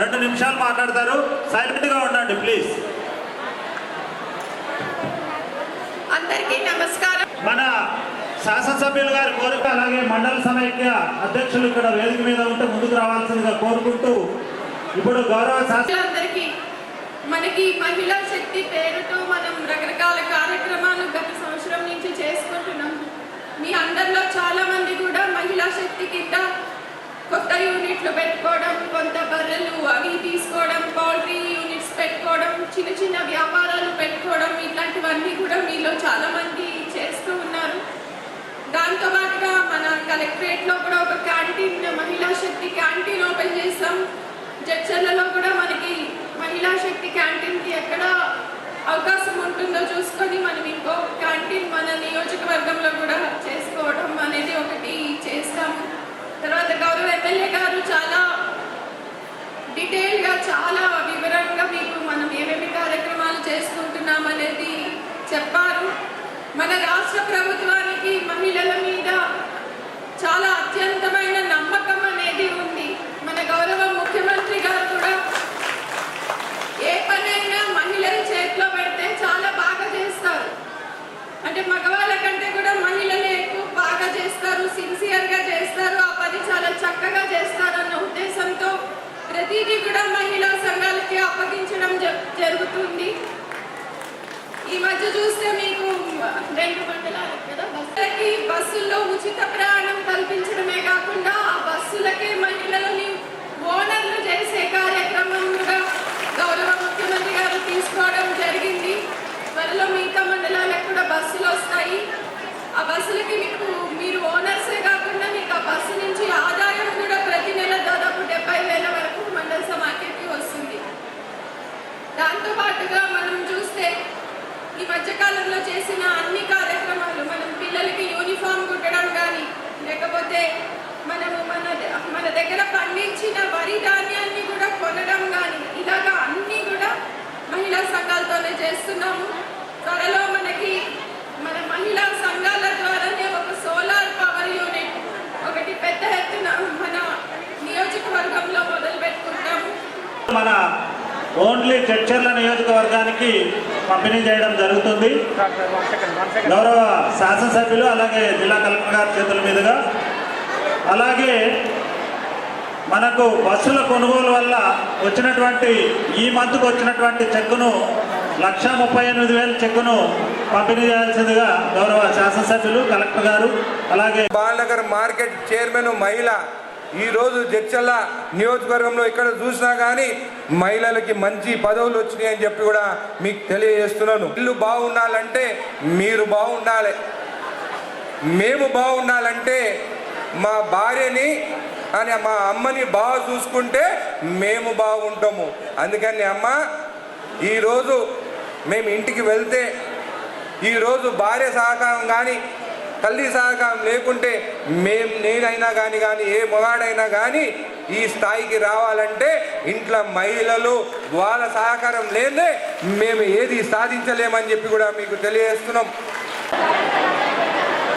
రెండు నిమిషాలు మాట్లాడతారు. సైలెంట్గా ఉండండి ప్లీజ్. అందరికీ నమస్కారం. మన శాసనసభ్యులు గారి కోరిక అలాగే మండల సమైక్య అధ్యక్షులు ఇక్కడ వేదిక మీద ఉంటే ముందుకు రావాల్సిందిగా కోరుకుంటూ ఇప్పుడు గౌరవ శాసనసభ్యులందరికీ మనకి మహిళా శక్తి పేరుతో మనం రకరకాల కార్యక్రమాలు గత సంవత్సరం యూనిట్లు పెట్టుకోవడం కొంత బర్రెలు అవి తీసుకోవడం పౌల్ట్రీ యూనిట్స్ పెట్టుకోవడం చిన్న చిన్న వ్యాపారాలు పెట్టుకోవడం ఇట్లాంటివన్నీ కూడా మీలో చాలా మంది చేస్తూ ఉన్నారు. దాంతోపాటుగా మన కలెక్టరేట్లో కూడా ఒక క్యాంటీన్ మహిళా శక్తి క్యాంటీన్ ఓపెన్ చేస్తాం. జడ్చర్లలో కూడా మనకి మహిళా శక్తి క్యాంటీన్కి ఎక్కడ అవకాశం ఉంటుందో చూసుకొని మనం ఇంకో క్యాంటీన్ మన నియోజకవర్గంలో కూడా చేసుకోవడం అనేది ఒకటి చేస్తాము గౌరవ ఎమ్మెల్యే గారు చాలా డీటెయిల్గా చాలా వివరంగా మీకు మనం ఏమేమి కార్యక్రమాలు చేసుకుంటున్నాం అనేది చెప్పారు. మన రాష్ట్ర ప్రభుత్వానికి మహిళల మీద చాలా అత్యంతమైన నమ్మకం అనేది ఉంది మన గౌరవ ముఖ్యమంత్రి గారు కూడా ఏ పనైనా మహిళల చేతిలో పెడితే చాలా బాగా చేస్తారు అంటే మగవాళ్ళ కంటే కూడా మహిళలే ఎక్కువ బాగా చేస్తారు సిన్సియర్గా చేస్తారు ఆ పని చాలా చక్కగా చేస్తారు అన్న ఉద్దేశంతో ప్రతిదీ కూడా మహిళా సంఘాలకి అప్పగించడం జ- జరుగుతుంది. ఈ మధ్య చూస్తే మీకు రెండు గంటల కదా? బస్సులకి బస్సుల్లో ఉచిత ప్రయాణం కల్పించడమే కాకుండా ఆ బస్సులకే మహిళలని ఓనర్లు చేసే కార్యక్రమం కూడా గౌరవ ముఖ్యమంత్రి గారు తీసుకోవడం జరిగింది త్వరలో మిగతా మండలాలకు కూడా బస్సులు వస్తాయి ఆ బస్సులకి మీకు మీరు ఓనర్సే కాకుండా మీకు ఆ బస్సు నుంచి ఆదాయం కూడా ప్రతి నెల దాదాపు డెబ్బై వేల వరకు మండల సమాఖ్యకి వస్తుంది దాంతో పాటుగా మనం చూస్తే ఈ మధ్యకాలంలో చేసిన అన్ని కార్యక్రమాలు మనం పిల్లలకి యూనిఫామ్ కుట్టడం కానీ లేకపోతే మనము మన ద- మన దగ్గర పండించిన వరి ధాన్యాన్ని కూడా కొనడం కానీ ఇలాగా అన్నీ కూడా మహిళా సంఘాలతోనే చేస్తున్నాము త్వరలో మనకి మన మహిళా సంఘాల ద్వారానే ఒక సోలార్ పవర్ యూనిట్ ఒకటి పెద్ద ఎత్తున మన నియోజకవర్గంలో మొదలు పెట్టుకుంటాము మన ఓన్లీ చర్చర్ల నియోజకవర్గానికి పంపిణీ చేయడం జరుగుతుంది. గౌరవ శాసనసభ్యులు అలాగే జిల్లా కలెక్టర్ గారి చేతుల మీదుగా. అలాగే మనకు బస్సుల కొనుగోలు వల్ల వచ్చినటువంటి ఈ మంత్కు వచ్చినటువంటి చెక్కును లక్ష ముప్పై ఎనిమిది వేల చెక్కును పంపిణీ చేయాల్సిందిగా గౌరవ శాసనసభ్యులు కలెక్టర్ గారు అలాగే బాలనగర్ మార్కెట్ చైర్మన్ మహిళ ఈరోజు జడ్చల్ల నియోజకవర్గంలో ఇక్కడ చూసినా కానీ మహిళలకి మంచి పదవులు వచ్చినాయి అని చెప్పి కూడా మీకు తెలియజేస్తున్నాను. ఇల్లు బాగుండాలంటే మీరు బాగుండాలి. మేము బాగుండాలంటే మా భార్యని అని మా అమ్మని బాగా చూసుకుంటే మేము బాగుంటాము. అందుకని అమ్మ ఈరోజు మేము ఇంటికి వెళ్తే ఈరోజు భార్య సహకారం కానీ తల్లి సహకారం లేకుంటే మేం నేనైనా కానీ కానీ ఏ మొగాడైనా కానీ ఈ స్థాయికి రావాలంటే ఇంట్లో మహిళలు వాళ్ళ సహకారం లేదే మేము ఏది సాధించలేమని చెప్పి కూడా మీకు తెలియజేస్తున్నాం.